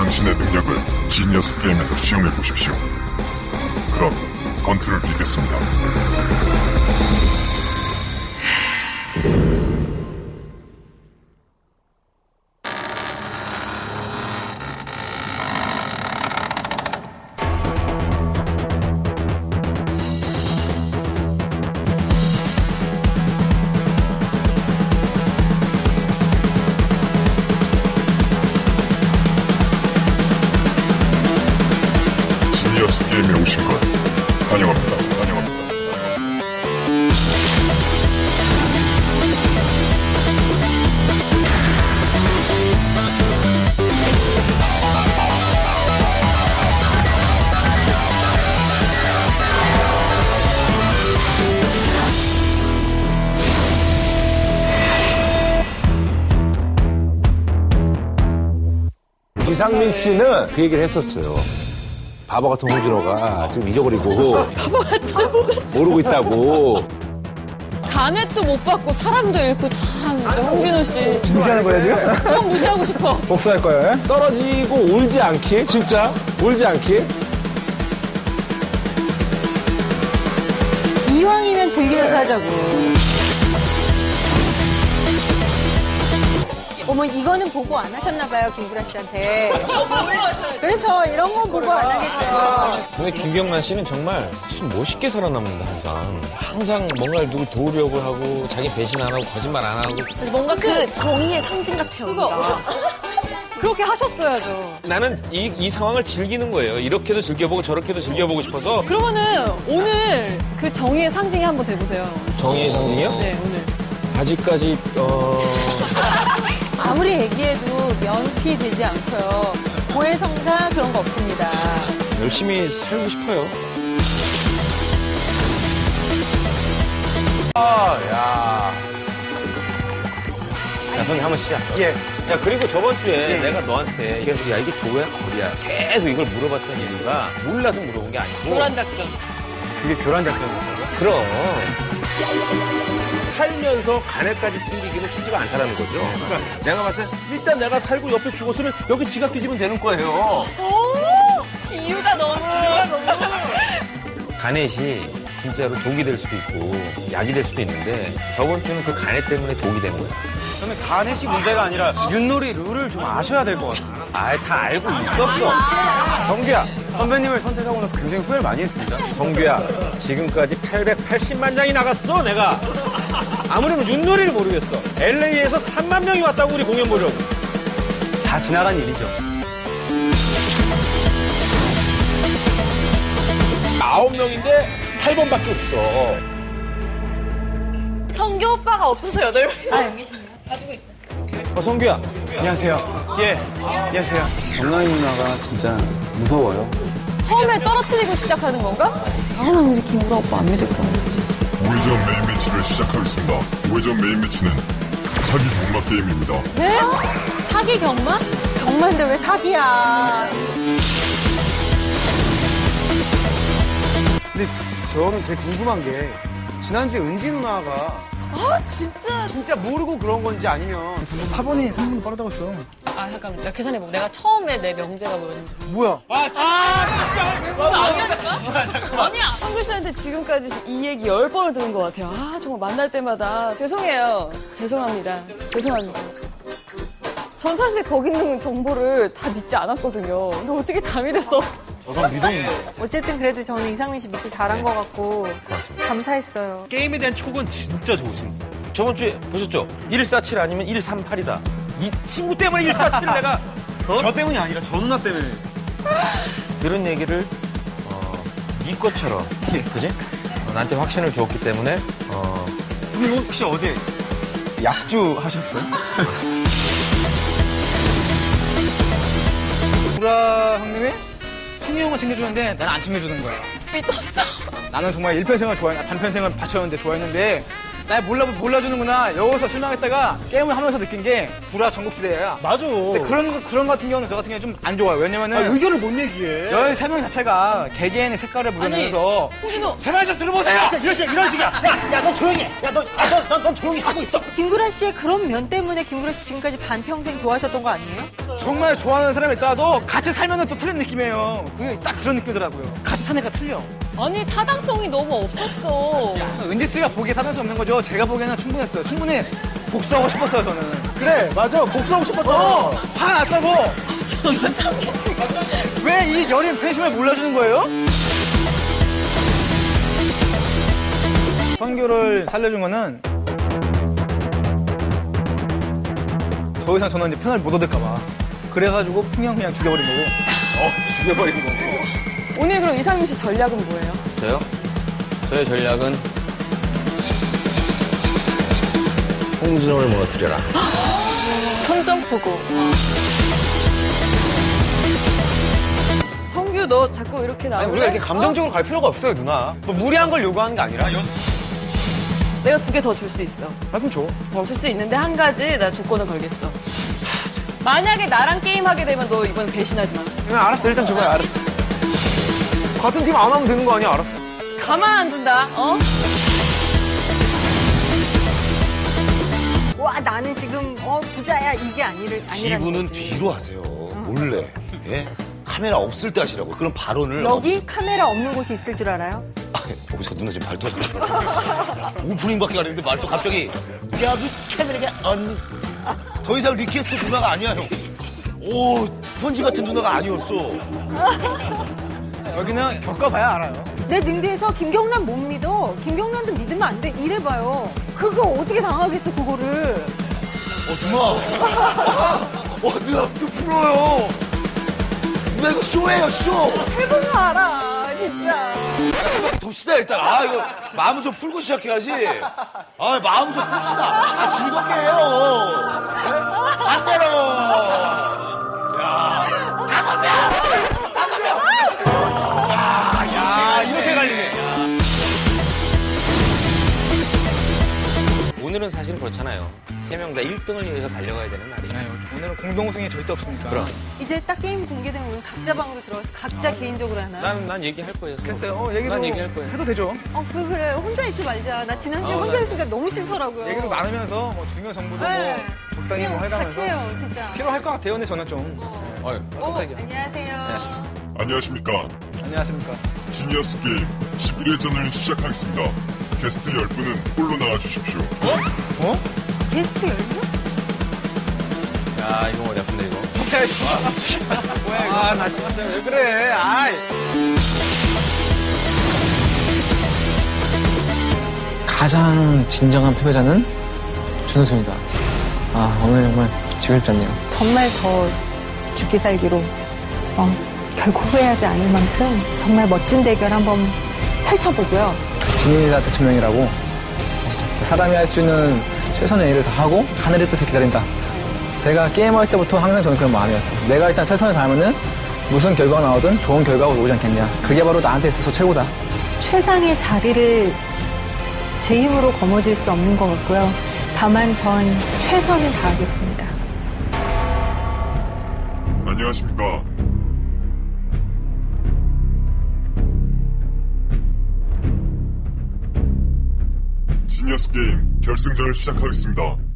당신의 능력을 지니어스 게임에서 시험해 보십시오. 그럼 건투를 빌겠습니다. 이상민 씨는 그 얘기를 했었어요. 바보 같은 홍준호가 지금 잊어버리고 모르고 있다고. 간회도 못 받고 사람도 잃고 참 진짜 홍진호 씨. 무시하는 거야 지금? 형 무시하고 싶어. 복수할 거예요? 예? 떨어지고 울지 않기? 진짜? 울지 않기? 이왕이면 즐기면서 하자고. 어머 이거는 보고 안 하셨나 봐요 김구라 씨한테. 그렇죠 이런 건 보고 안 하겠죠. 근데 김경란 씨는 정말 참 멋있게 살아남는다 항상. 항상 뭔가를 누굴 도우려고 하고 자기 배신 안 하고 거짓말 안 하고. 뭔가 그 정의의 상징 같아요. 그거. 그렇게 하셨어야죠. 나는 이, 이 상황을 즐기는 거예요. 이렇게도 즐겨보고 저렇게도 즐겨보고 싶어서. 그러면은 오늘 그 정의의 상징이 한번 돼보세요. 정의의 상징이요? 네, 오늘. 아직까지 어 아무리 얘기해도 면피 되지 않고요. 고해성사 그런 거 없습니다. 열심히 살고 싶어요. 야. 자, 형님 한번 시작. 예. 야, 그리고 저번 주에 예. 내가 너한테 계속 야, 이게 도야 거리야. 계속 이걸 물어봤던 이유가 몰라서 물어본 게 아니고. 노란 작전. 그게 교란 작전이었어요? 그럼. 살면서 간에까지 챙기기는 쉽지가 않다라는 거죠. 그러니까 내가 봤을 때 일단 내가 살고 옆에 죽었으면 여기 지갑 뒤지면 되는 거예요. 오! 이유가 너무. 간넷이 진짜로 독이 될 수도 있고 약이 될 수도 있는데 저번 주는 그 간넷 때문에 독이 된 거야. 저는 가넷이 문제가 아니라 윷놀이 룰을 좀 아셔야 될 것 같아요. 아, 다 알고 있었어. 정규야, 선배님을 선택하고 나서 굉장히 후회를 많이 했습니다. 성규야, 지금까지 880만 장이 나갔어, 내가. 아무래도 윷놀이를 모르겠어. LA에서 3만 명이 왔다고 우리 공연 보려고. 다 지나간 일이죠. 아홉 명인데 8번밖에 없어. 성교 오빠가 없어서 여덟 명. 어, 성규야. 안녕하세요. 예. 안녕하세요. 정라이 누나가 진짜 무서워요. 처음에 떨어뜨리고 시작하는 건가? 아, 나 우리 김구라 오빠 안 믿을 거야. 5회전 메인 매치를 시작하겠습니다. 5회전 메인 매치는 사기 경마 게임입니다. 네? 사기 경마? 경마인데 왜 사기야? 근데 저는 되게 궁금한 게 지난주에 은지 누나가 아, 진짜. 진짜 모르고 그런 건지 아니면 4번이 3번도 빠르다고 했어. 아, 잠깐. 내가 계산해보고. 내가 처음에 내 명제가 뭐였는지. 뭐야? 아니야. 성규 씨한테 지금까지 이 얘기 열 번을 들은 것 같아요. 아, 정말 만날 때마다. 죄송해요. 죄송합니다. 죄송합니다. 전 사실 거기 있는 정보를 다 믿지 않았거든요. 근데 어떻게 다 믿었어? 저도 믿었는데. 어쨌든 그래도 저는 이상민 씨 믿기 잘한 것 같고 감사했어요. 게임에 대한 촉은 진짜 좋으신 분. 저번 주에 보셨죠? 147 아니면 138이다. 이 친구 때문에 147을 내가 어? 저 때문이 아니라 저 누나 때문에. 그런 얘기를 어, 네 것처럼 그지? 어, 나한테 확신을 줬기 때문에 어, 형님 혹시 어제 약주 하셨어요? 구라 형님이 승희 형을 챙겨주는데 난안 챙겨주는 거야. 믿었어. 나는 정말 일편생활 좋아했, 단편생활 바쳤는데 좋아했는데 날 몰라, 몰라주는구나. 여기서 실망했다가 게임을 하면서 느낀 게 구라 전국시대야. 맞아. 근데 그런, 거- 그런 같은 경우는 저 같은 경우는 좀 안 좋아요. 왜냐면은. 아, 의견을 못 얘기해. 13명 자체가 개개인의 색깔을 묻어내면서 홍진호 제발 좀 들어보세요. 이런 식 이런 식이야. 야, 야, 너 조용히. 해. 야, 너, 아, 너, 너, 너 조용히 하고 있어. 김구라 씨의 그런 면 때문에 김구라 씨 지금까지 반평생 좋아하셨던 거 아니에요? 정말 좋아하는 사람이 있다도 같이 살면 또 틀린 느낌이에요. 그게 딱 그런 느낌이더라고요. 같이 사니까 틀려. 아니 타당성이 너무 없었어. 씨가 보기에 사는 수 없는 거죠. 제가 보기에는 충분했어요. 충분히 복수하고 싶었어요, 저는. 그래, 맞아. 복수하고 싶었어. 화 났다고! 왜이 연인 팬심을 몰라주는 거예요? 선교를 살려준 거는 더 이상 저는 이제 편을 못 얻을까봐. 그래가지고 풍경 그냥 죽여버린 거고. 어, 죽여버린 거고. 오늘 그럼 이상민 씨 전략은 뭐예요? 저요? 저의 전략은 홍진호를 무너뜨려라. 선점프고. 성규 너 자꾸 이렇게 나와. 아니, 우리가 이렇게 감정적으로 갈 필요가 없어요, 누나. 뭐 무리한 걸 요구하는 게 아니라. 내가 두 개 더 줄 수 있어. 아, 그럼 줘. 어, 줄 수 있는데 한 가지 나 조건을 걸겠어. 만약에 나랑 게임하게 되면 너 이번에 배신하지 마. 그냥 알았어, 일단 줘봐요, 알았어. 같은 팀 안 하면 되는 거 아니야, 알았어. 가만 안 둔다. 어? 와 나는 지금 어 부자야 이게 아니를 아니라는 기분은. 뒤로 하세요. 몰래. 예? 카메라 없을 때 하시라고. 그런 발언을. 여기 카메라 없는 곳이 있을 줄 알아요? 아, 여기서 누나 지금 발도 오프닝밖에 안 했는데 말도 갑자기 여기 카메라가 언니 더 이상 리퀘스트 누나가 아니야 형. 오 편지 같은 누나가 아니었어. 여기는 겪어봐야 알아요. 내 능대에서 김경란 못 믿어. 김경란도 믿으면 안 돼. 이래봐요. 그거 어떻게 당하겠어 그거를. 어 누나. 어 누나 또 풀어요. 누나 이거 쇼예요 쇼. 해보면 알아 진짜. 돕시다 일단. 아 이거 마음 좀 풀고 시작해야지. 아 마음 좀 풉시다. 아 즐겁게 해요. 안 때려. 야. 다섯 명. 오늘은 사실 그렇잖아요. 세 명 다 1등을 위해서 달려가야 되는 날이에요. 네, 오늘은 공동 우승이 절대 없으니까. 그럼. 이제 딱 게임 공개되면 우리 각자 방으로 들어가서 각자 개인적으로 하나. 난, 난 얘기할 거예요. 서로. 됐어요. 어, 얘기도 난 얘기할 거예요. 해도 되죠. 어 그래 그래 혼자 있지 말자. 나 지난 시간에 어, 혼자 나- 있으니까 너무 싫더라고요. 얘기도 나누면서 뭐 중요한 정보도 네. 뭐 적당히 뭐 해가면서 진짜. 필요할 것 같아요. 근데 저는 좀. 어이, 어, 깜짝이야. 안녕하세요. 안녕하십니까. 안녕하십니까. 지니어스 게임 11회전을 시작하겠습니다. 게스트 10분은 홀로 나와주십시오. 어? 게스트 열려? 야, 이거 머리 아픈데, 이거. 뭐야 이거? 아, 나 진짜 왜 그래. 아이. 가장 진정한 패배자는 준우승이다. 아, 오늘 정말 지겹잖네요. 정말 더 죽기 살기로 어, 결코 후회하지 않을 만큼 정말 멋진 대결 한번 펼쳐보고요. 진이다 대천명이라고 사람이 할 수 있는 최선의 일을 다 하고 하늘의 뜻을 기다린다. 제가 게임할 때부터 항상 저는 그런 마음이었어요. 내가 일단 최선을 다하면은 무슨 결과가 나오든 좋은 결과가 오지 않겠냐. 그게 바로 나한테 있어서 최고다. 최상의 자리를 제 힘으로 거머쥘 수 없는 것 같고요. 다만 전 최선을 다하겠습니다. 안녕하십니까. 지니어스 게임 결승전을 시작하겠습니다.